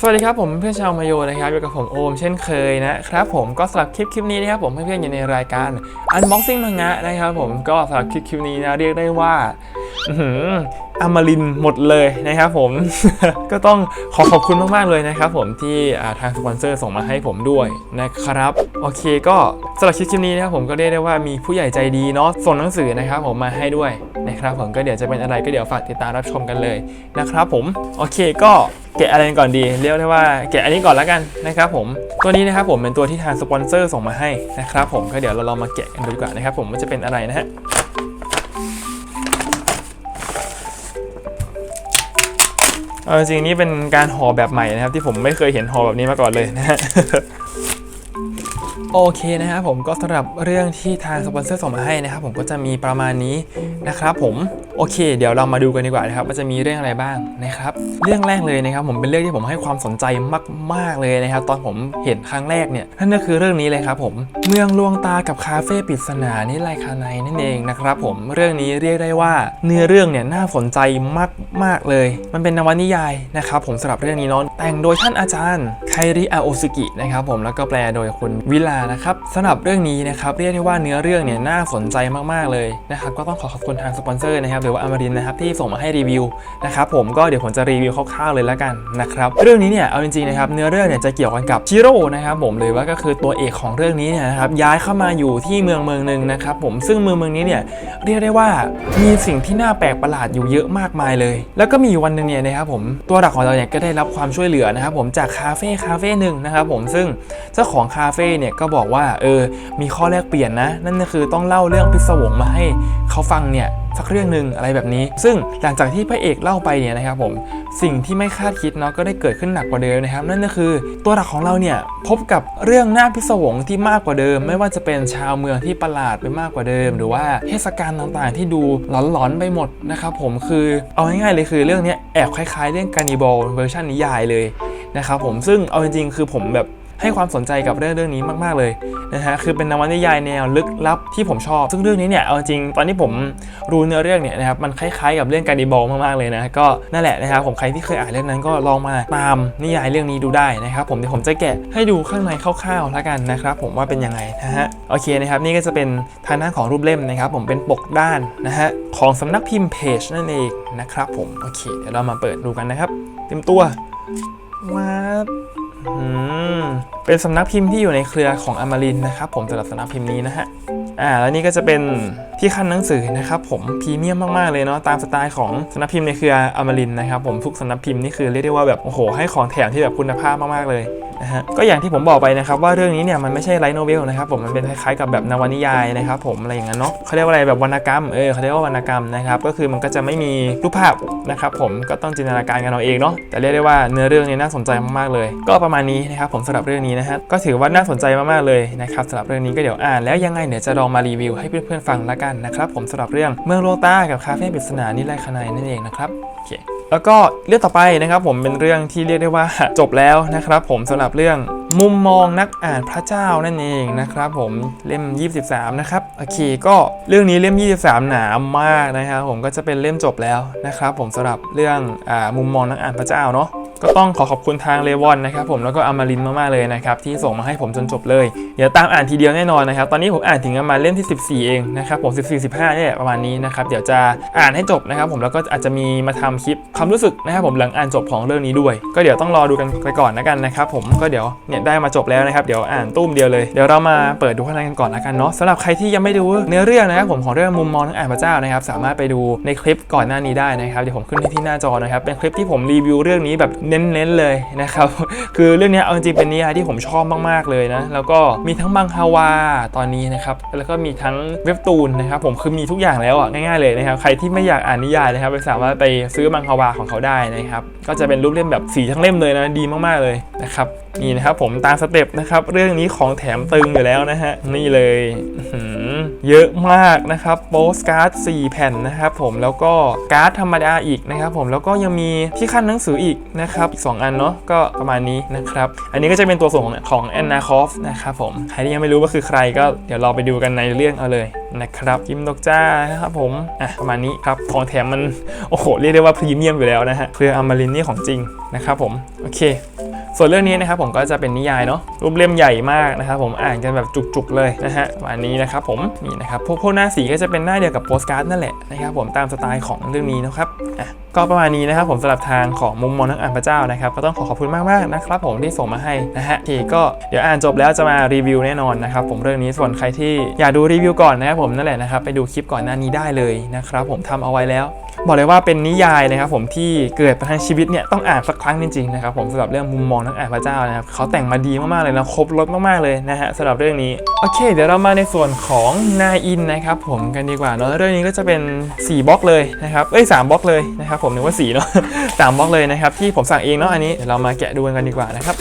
สวัสดีครับผมเพื่อนชาวมาโยนะครับอยู่กับผมโอมเช่นเคยนะครับผมก็สำหรับคลิปคลิปนี้นะครับผมเพื่อนๆอยู่ในรายการ Unboxing มังงะนะครับผมก็สำหรับคลิปคลิปนี้นะเรียกได้ว่า ออมรินหมดเลยนะครับผม ก็ต้องขอขอบคุณมาก ๆ เลยนะครับผมที่ทางสปอนเซอร์ส่งมาให้ผมด้วยนะครับ โอเคก็สำหรับคลิปนี้นะครับผมก็เรียกได้ว่ามีผู้ใหญ่ใจดีเนาะส่งหนังสือนะครับผมมาให้ด้วยนะครับผมก็เดี๋ยวจะเป็นอะไรก็เดี๋ยวฝากติดตามรับชมกันเลยนะครับผมโอเคก็แกะอะไรก่อนดีเรียกได้ว่าแกะอันนี้ก่อนแล้วกันนะครับผมตัวนี้นะครับผมเป็นตัวที่ทางสปอนเซอร์ส่งมาให้นะครับผมก็เดี๋ยวเราลองมาแกะกันดูกว่านะครับผมว่าจะเป็นอะไรนะฮะ เอาจริงนี่เป็นการห่อแบบใหม่นะครับ ที่ผมไม่เคยเห็นห่อแบบนี้มาก่อนเลยนะฮะโอเคนะครับผมก็สำหรับเรื่องที่ทางสปอนเซอร์ส่งมาให้นะครับผมก็จะมีประมาณนี้นะครับผม โอเค เดี๋ยวเรามาดูกันดีกว่านะครับว่าจะมีเรื่องอะไรบ้างนะครับ เรื่องแรกเลยนะครับ ผมเป็นเรื่องที่ผมให้ความสนใจมาก ๆเลยนะครับ ตอนผมเห็นครั้งแรกเนี่ยนั่นก็คือเรื่องนี้เลยครับผมเมืองลวงตากับคาเฟ่ปริศนานี่ไลคาไนนั่นเองนะครับผมเรื่องนี้เรียกได้ว่า เนื้อเรื่องเนี่ยน่าสนใจมากๆเลย มันเป็นนวนิยายนะครับผมสำหรับเรื่องนี้เนาะแต่งโดยท่านอาจารย์ไคริอาโอซุกินะครับผมแล้วก็แปลโดยคุณวิลานะครับสำหรับเรื่องนี้นะครับเรียกได้ว่าเนื้อเรื่องเนี่ยน่าสนใจมากๆเลยนะครับก็ต้องขอขอบคุณทางสปอนเซอร์นะครับรือว่าอมรินนะครับที่ส่งมาให้รีวิวนะครับผมก็เดี๋ยวผมจะรีวิวคร่าวๆเลยแล้วกันนะครับเรื่องนี้เนี่ยเอาจริงๆนะครับเนื้อเรื่องเนี่ยจะเกี่ยวกันกับชิโร่นะครับผมหรือว่าก็คือตัวเอกของเรื่องนี้เนี่ยนะครับย้ายเข้ามาอยู่ที่เมืองเมืองหนึ่งนะครับผมซึ่งเมืองเมืองนี้เนี่ยเรียกได้ว่ามีสิ่งที่น่าแปลกประหลาดอยู่เยอะมากมายเลย แล้วก็มีวันหนึ่งเนี่ยนะครับผมตัวหลักของเราเนี่ยก็ได้รับความช่วยเหลือนะครับผมจากคาเฟ่คาเฟ่หนึ่งนะครับผมซึ่งเจ้าของคาเฟ่เนี่ยก็บอกว่าเออมีข้อแลกเปลี่ยนนะ นั่นก็คือต้องเล่าเรื่องพิศวงมาให้เขาฟังเนี่ย สักเรื่องหนึ่งอะไรแบบนี้ ซึ่งหลังจากที่พระเอกเล่าไปเนี่ยนะครับผมสิ่งที่ไม่คาดคิดเนาะก็ได้เกิดขึ้นหนักกว่าเดิมนะครับ นั่นก็คือตัวหลักของเราเนี่ยพบกับเรื่องน่าพิศวงที่มากกว่าเดิม ไม่ว่าจะเป็นชาวเมืองที่ประหลาดไปมากกว่าเดิม หรือว่าเทศกาลต่างๆ ที่ดูหลอนๆไปหมดนะครับผมคือเอาง่ายๆเลยคือเรื่องนี้แอบคล้ายๆ เรื่องการนิบอลเวอร์ชันนิยายเลยนะครับผมซึ่งเอาจริงๆคือผมแบบ ให้ความสนใจกับเรื่องเรื่องนี้มาก ๆเลยนะฮะคือเป็นนวนิยายแนวลึกลับที่ผมชอบ ซึ่งเรื่องนี้เนี่ยเอาจริงตอนที่ผมรู้เนื้อเรื่องเนี่ยนะครับมันคล้ายๆกับเรื่องการนิบอลมากๆเลยนะก็นั่นแหละนะครับผมใครที่เคยอ่านเรื่องนั้นก็ลองมาตามนิยายเรื่องนี้ดูได้นะครับผมเดี๋ยวผมจะแกะให้ดูข้างในคร่าวๆแล้วกันนะครับผมว่าเป็นยังไงนะฮะโอเคนะครับนี่ก็จะเป็นทางด้านของรูปเล่มนะครับผมเป็นปกด้านนะฮะของสำนักพิมพ์เพจนั่นเองนะครับผมโอเคเดี๋ยวเรามาเปิดดูกันนะครับเต็มตัวว้า เป็นสำนักพิมพ์ที่อยู่ในเครือของอมรินนะครับผมสำหรับสำนักพิมพ์นี้นะฮะอ่าแล้วนี่ก็จะเป็นที่คั้นหนังสือนะครับผมพรีเมียมมากๆเลยเนาะตามสไตล์ของสำนักพิมพ์ในเครืออมรินนะครับผมทุกสำนักพิมพ์นี่คือเรียกได้ว่าแบบโอ้โหให้ของแถมที่แบบคุณภาพมากๆเลย นะฮะก็อย่างที่ผมบอกไปนะครับว่าเรื่องนี้เนี่ยมันไม่ใช่ไลท์โนเวลนะครับผมมันเป็นคล้ายๆกับแบบนวนิยายนะครับผมอะไรอย่างนั้นเนาะเขาเรียกว่าอะไรแบบวรรณกรรมเออเขาเรียกว่าวรรณกรรมนะครับก็คือมันก็จะไม่มีรูปภาพนะครับผมก็ต้องจินตนาการกันเอาเองเนาะแต่เรียกได้ว่าเนื้อเรื่องนี้น่าสนใจมากๆเลย ก็ประมาณนี้นะครับผมสำหรับเรื่องนี้นะฮะก็ถือว่าน่าสนใจมากๆเลยนะครับสำหรับเรื่องนี้ก็เดี๋ยวอ่านแล้วยังไงเดี๋ยวจะลองมารีวิวให้เพื่อนๆฟังละกันนะครับผมสำหรับเรื่องเมืองโลตากับคาเฟ่ปริศนานี่ไรคานายนั่นเองนะครับโอเค แล้วก็เรื่องต่อไปนะครับผมเป็นเรื่องที่เรียกได้ว่าจบแล้วนะครับ ผมสำหรับเรื่องมุมมองนักอ่านพระเจ้านั่นเองนะครับผมเล่ม 23 นะครับโอเคก็เรื่องนี้เล่ม 23 หนามากนะครับผมก็จะเป็นเล่มจบแล้วนะครับผมสำหรับเรื่องอมุมมองนักอ่านพระเจ้าเนาะ ก็ต้องขอขอบคุณทางเลวอนนะครับผมแล้วก็อมารินมากๆเลยนะครับที่ส่งมาให้ผมจนจบเลย เดี๋ยวตามอ่านทีเดียวแน่นอนนะครับตอนนี้ผมอ่านถึงมาเล่มที่ 14 เองนะครับผม 14 15เนี่ยประมาณนี้นะครับเดี๋ยวจะอ่านให้จบนะครับผมแล้วก็อาจจะมีมาทำคลิปความรู้สึกนะครับผมหลังอ่านจบของเรื่องนี้ด้วย ก็เดี๋ยวต้องรอดูกันไปก่อนนะกันนะครับผมก็เดี๋ยวเนี่ยได้มาจบแล้วนะครับเดี๋ยวอ่านตุ้มเดียวเลยเดี๋ยวเรามาเปิดดูข้างในกันก่อนละกันเนาะสำหรับใครที่ยังไม่ดูเนื้อเรื่องนะครับผมของเรื่องมุมมองนักอ่านพระเจ้านะครับสามารถไปดูในคลิปก่อนหน้านี้ได้นะครับเดี๋ยวผมขึ้นที่หน้าจอนะครับเป็นคลิปที่ผมรีวิวเรื่องนี้แบบเน้นๆเลยนะครับคือเรื่องนี้เอาจริงๆเป็นนิยายที่ผมชอบมากๆเลยนะแล้วก็มีทั้งบังฮาวาตอนนี้นะครับแล้วก็มีทั้งเว็บตูนนะครับผมคือมีทุกอย่างแล้วอะง่ายๆเลยนะครับใครที่ไม่อยากอ่านนิยายนะครับไปสามารถไปซื้อบังฮาวาของเขาได้นะครับก็จะเป็นรูปเล่มแบบสีทั้งเล่มเลยนะดีมากๆเลยนะครับ นี่นะครับผมตามสเต็ปนะครับเรื่องนี้ของแถมตึงอยู่แล้วนะฮะนี่เลยเยอะมากนะครับโปสการ์ด4แผ่นนะครับผมแล้วก็การ์ดธรรมดาอีกนะครับผมแล้วก็ยังมีที่ขั้นหนังสืออีกนะครับอีกสองอันเนาะก็ประมาณนี้นะครับอันนี้ก็จะเป็นตัวส่วนของของแอนนาคอฟนะครับผมใครที่ยังไม่รู้ว่าคือใครก็เดี๋ยวเราไปดูกันในเรื่องเอาเลยนะครับกิมดอกจ้านะครับผมอะประมาณนี้ครับของแถมมันโอ้โหเรียกได้ว่าพรีเมียมอยู่แล้วนะฮะเครืออมรินทร์นี่ของจริงนะครับผมโอเค ส่วนเรื่องนี้นะครับผมก็จะเป็นนิยายเนาะรูปเล่มใหญ่มากนะครับผมอ่านกันแบบจุกๆเลยนะฮะวันนี้นะครับผมนี่นะครับพวกพวกหน้าสีก็จะเป็นหน้าเดียวกับโปสการ์ดนั่นแหละนะครับผมตามสไตล์ของเรื่องนี้นะครับอะ ก็ประมาณนี้นะครับผมสำหรับทางของมุมมองนักอ่านพระเจ้านะครับก็ต้องขอขอบคุณมากๆนะครับผมที่ส่งมาให้นะฮะโอเคก็เดี๋ยวอ่านจบแล้วจะมารีวิวแน่นอนนะครับผมเรื่องนี้ส่วนใครที่อยากดูรีวิวก่อนนะครับผมนั่นแหละนะครับไปดูคลิปก่อนหน้านี้ได้เลยนะครับผมทำเอาไว้แล้ว บอกเลยว่าเป็นนิยายนะครับผมที่เกิดมาทั้งชีวิตเนี่ยต้องอ่านสักครั้งจริงๆนะครับผมสำหรับเรื่องมุมมองนักอ่านพระเจ้านะครับเขาแต่งมาดีมากๆเลยนะครบรถมากๆเลยนะฮะสำหรับเรื่องนี้โอเค เดี๋ยวเรามาในส่วนของนายอินนะครับผมกันดีกว่าเนาะเรื่องนี้ก็จะเป็น 4บล็อกเลยนะครับเอ้ยสบล็อกเลยนะครับผมนึกว่าสีเนาะสามบล็อกเลยนะครับที่ผมสั่งเองเนาะอันนี้เดี๋ยวเรามาแกะดูกันดีกว่านะครับ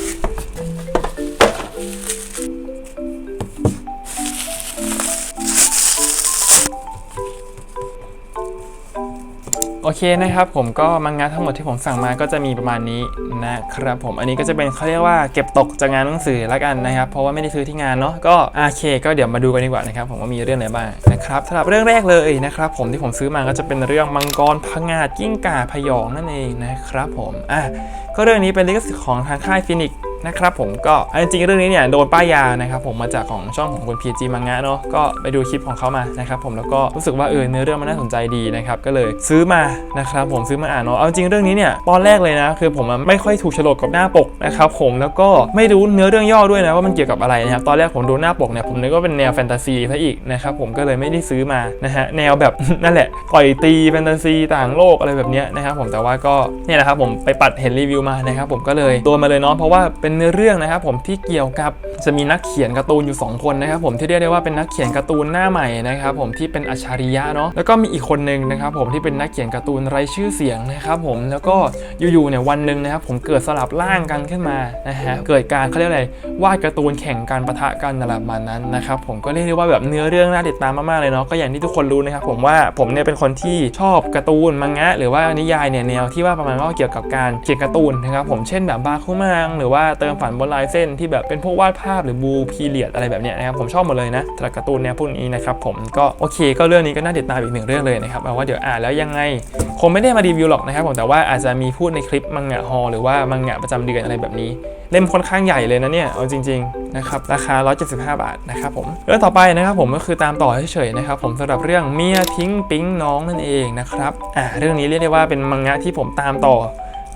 โอเคนะครับผมก็มังงะทั้งหมดที่ผมสั่งมาก็จะมีประมาณนี้นะครับผมอันนี้ก็จะเป็นเขาเรียกว่าเก็บตกจากงานหนังสือละกันนะครับ เพราะว่าไม่ได้ซื้อที่งานเนาะก็โอเค ก็เดี๋ยวมาดูกันดีกว่านะครับผมว่ามีเรื่องอะไหนบ้างนะครับสำหรับเรื่องแรกเลยนะครับผมที่ผมซื้อมาก็จะเป็นเรื่องมังกรพงาดกิ้งก่าพยองนั่นเองนะครับผมอะก็เรื่องนี้เป็นลิขสิทธิ์ของทางค่ายฟินิก นะครับผมก็อันจริงๆเรื่องนี้เนี่ยโดนป้ายยานะครับผมมาจากของช่องของคุณ PG มังงะเนาะก็ไปดูคลิปของเขามานะครับผมแล้วก็รู้สึกว่าเออเนื้อเรื่องมันน่าสนใจดีนะครับก็เลยซื้อมานะครับผมซื้อมาอ่านเนาะเอาจริงเรื่องนี้เนี่ยตอนแรกเลยนะคือผมไม่ค่อยถูกฉลกกับหน้าปกนะครับผมแล้วก็ไม่รู้เนื้อเรื่องย่อด้วยนะว่ามันเกี่ยวกับอะไรนะครับตอนแรกผมดูหน้าปกเนี่ยผมนึกว่าเป็นแนวแฟนตาซีซะอีกนะครับผมก็เลยไม่ได้ซื้อมานะฮะแนวแบบนั่นแหละปล่อยตีแฟนตาซีต่างโลกอะไรแบบเนี้ยนะครับผมแต่ว่าก็เนี่ยแหละครับผมไปปัดเห็นรีวิวมานะครับผมก็เลยตัวมาเลยเนาะเพราะว่าเป็นเนื้อเรื่องนะครับผมที่เกี่ยวกับจะมีนักเขียนการ์ตูนอยู่ 2 คนนะครับผมที่เรียกได้ว่าเป็นนักเขียนการ์ตูนหน้าใหม่นะครับผมที่เป็นอัจฉริยะเนาะแล้วก็มีอีกคนหนึ่งนะครับผมที่เป็นนักเขียนการ์ตูนไร้ชื่อเสียงนะครับผมแล้วก็อยู่ๆเนี่ยวันหนึ่งนะครับผมเกิดสลับร่างกันขึ้นมานะฮะเกิดการเขาเรียกอะไรวาดการ์ตูนแข่งกันปะทะกันอะไรประมาณนั้นนะครับผมก็เรียกได้ว่าแบบเนื้อเรื่องน่าติดตามมากๆเลยเนาะก็อย่างที่ทุกคนรู้นะครับผมว่าผมเนี่ยเป็นคนที่ชอบการ์ตูนมังงะ หรือว่านิยายเนี่ยแนวที่ว่าประมาณว่าเกี่ยวกับการเขียนการ์ตูนนะครับผมเช่นแบบบาคุมังหรือว่าเติมฝันบนลายเส้นที่แบบเป็นพวกวาดภาพหรือบูพีเรียดอะไรแบบเนี้ยนะครับผมชอบหมดเลยนะสำหรับการ์ตูนแนวพวกนี้นะครับผมก็โอเค ก็เรื่องนี้ก็น่าติดตามอีกหนึ่งเรื่องเลยนะครับเอาว่าเดี๋ยวอ่านแล้วยังไงคงไม่ได้มารีวิวหรอกนะครับผมแต่ว่าอาจจะมีพูดในคลิปมังงะฮอลหรือว่ามังงะประจำเดือนอะไรแบบนี้ เล่มค่อนข้างใหญ่เลยนะเนี่ยเอาจริงๆนะครับราคา 175 บาทนะครับผมเรื่องต่อไปนะครับผมก็คือตามต่อเฉยๆนะครับผมสำหรับเรื่องเมียทิ้งปิ๊งน้องนั่นเองนะครับอ่าเรื่องนี้เรียกได้ว่าเป็นมังงะที่ผมตามต่อ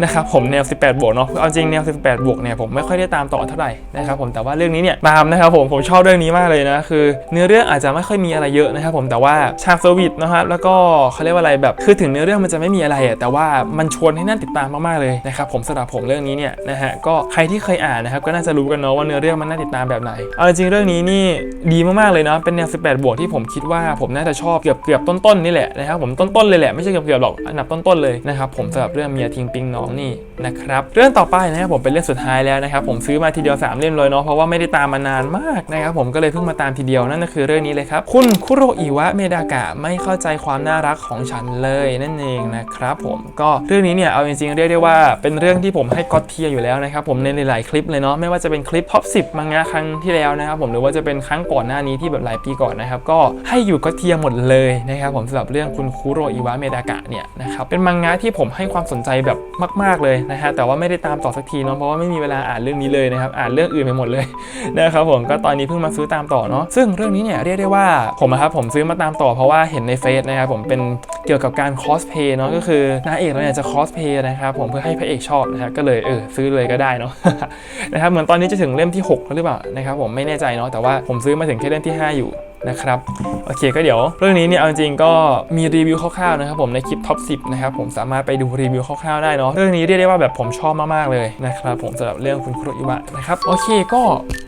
นะครับผมแนว 18 บวกเนาะเอาจริงแนว 18 บวกเนี่ยผมไม่ค่อยได้ตามต่อเท่าไหร่นะครับผมแต่ว่าเรื่องนี้เนี่ยตามนะครับผมผมชอบเรื่องนี้มากเลยนะคือ เนื้อเรื่องอาจจะไม่ค่อยมีอะไรเยอะนะครับผมแต่ว่าฉากเซอร์วิสนะครับแล้วก็เขาเรียกว่าอะไรแบบคือถึงเนื้อเรื่องมันจะไม่มีอะไรอะแต่ว่ามันชวนให้น่าติดตามมากๆเลยนะครับผมสำหรับผมเรื่องนี้เนี่ยนะฮะก็ใครที่เคยอ่านนะครับก็น่าจะรู้กันเนาะว่าเนื้อเรื่องมันน่าติดตามแบบไหนเอาจริงเรื่องนี้นี่ดีมากๆเลยเนาะเป็นแนว 18 บวกที่ผมคิดว่าผมน่าจะชอบเกือบเกือบต้นๆนี่แหละนะครับผมต้นๆเลยแหละไม่ใช่เกือบๆหรอกอันดับต้นๆเลยนะครับผมสำหรับเรื่องเมียทิงปิงเนา2 นี่นะครับเรื่องต่อไปนะครับผมเป็นเรื่องสุดท้ายแล้วนะครับผมซื้อมาทีเดียว 3 เล่มเลยเนาะเพราะว่าไม่ได้ตามมานานมากนะครับผมก็เลยเพิ่งมาตามทีเดียวนั่นก็คือเรื่องนี้เลยครับคุณคุโรอิวะเมดากะไม่เข้าใจความน่ารักของฉันเลยนั่นเองนะครับผมก็เรื่องนี้เนี่ยเอาจริงๆเรียกได้ว่าเป็นเรื่องที่ผมให้กอดเทียอยู่แล้วนะครับผมในหลายๆคลิปเลยเนาะไม่ว่าจะเป็นคลิปท็อสิบมังงะครั้งที่แล้วนะครับผมหรือว่าจะเป็นครั้งก่อนหน้านี้ที่แบบหลายปีก่อนนะครับก็ให้อยู่กอดเทียหมดเลยนะครับผมสำหรับเรื่องคุณคุโรอิวะเมดากะเนี่ยนะครับเป็นมังงะที่ผมให้ความสนใจแบบๆ เลยนะฮะแต่ว่าไม่ได้ตามต่อสักทีเนาะเพราะว่าไม่มีเวลาอ่านเรื่องนี้เลยนะครับอ่านเรื่องอื่นไปหมดเลยนะครับผมก็ตอนนี้เพิ่งมาซื้อตามต่อเนาะซึ่งเรื่องนี้เนี่ยเรียกได้ว่าผมนะครับผมซื้อมาตามต่อเพราะว่าเห็นในเฟซนะครับผมเป็นเกี่ยวกับการคอสเพย์เนาะก็คือนางเอกเราเนี่ยจะคอสเพย์นะครับผมเพื่อให้พระเอกชอบนะครับก็เลยเออซื้อเลยก็ได้เนาะนะครับเหมือนตอนนี้จะถึงเล่มที่6แล้วหรือเปล่านะครับผมไม่แน่ใจเนาะแต่ว่าผมซื้อมาถึงแค่เล่มที่ 5 อยู่ นะครับโอเคก็เดี๋ยวเรื่องนี้เนี่ยเอาจริงก็มีรีวิวคร่าวๆนะครับผมในคลิปท็อป10นะครับผมสามารถไปดูรีวิวคร่าวๆได้เนาะเรื่องนี้เรียกได้ว่าแบบผมชอบมากๆเลยนะครับผมสำหรับเรื่องคุณคุโรอิวะนะครับโอเคก็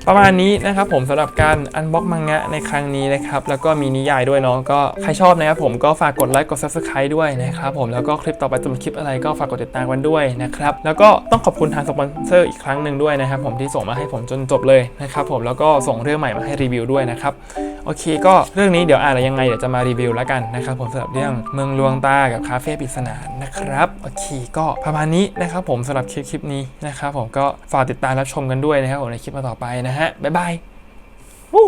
ประมาณนี้นะครับผมสำหรับการอันบ็อกมังงะในครั้งนี้นะครับแล้วก็มีนิยายด้วยเนาะก็ใครชอบนะครับผมก็ฝากกดไลค์กด subscribe ด้วยนะครับผมแล้วก็คลิปต่อไปจะเป็นคลิปอะไรก็ฝากกดติดตามกันด้วยนะครับแล้วก็ต้องขอบคุณทางสปอนเซอร์อีกครั้งหนึ่งด้วยนะครับผมที่ส่งมาให้ผมจนจบเลยนะครับผมแล้วก็ส่งเรื่องใหม่มาให้รีวิวด้วยนะครับโอเคคก็เรื่องนี้เดี๋ยวอ่านยังไงเดี๋ยวจะมารีวิวแล้วกันนะครับผมสำหรับเรื่องเมืองลวงตากับคาเฟ่ปริศนานะครับโอเคก็ประมาณนี้นะครับผมสำหรับคลิปคลิปนี้นะครับผมก็ฝากติดตามรับชมกันด้วยนะครับผมในคลิปต่อไปนะฮะบ๊ายบายวู้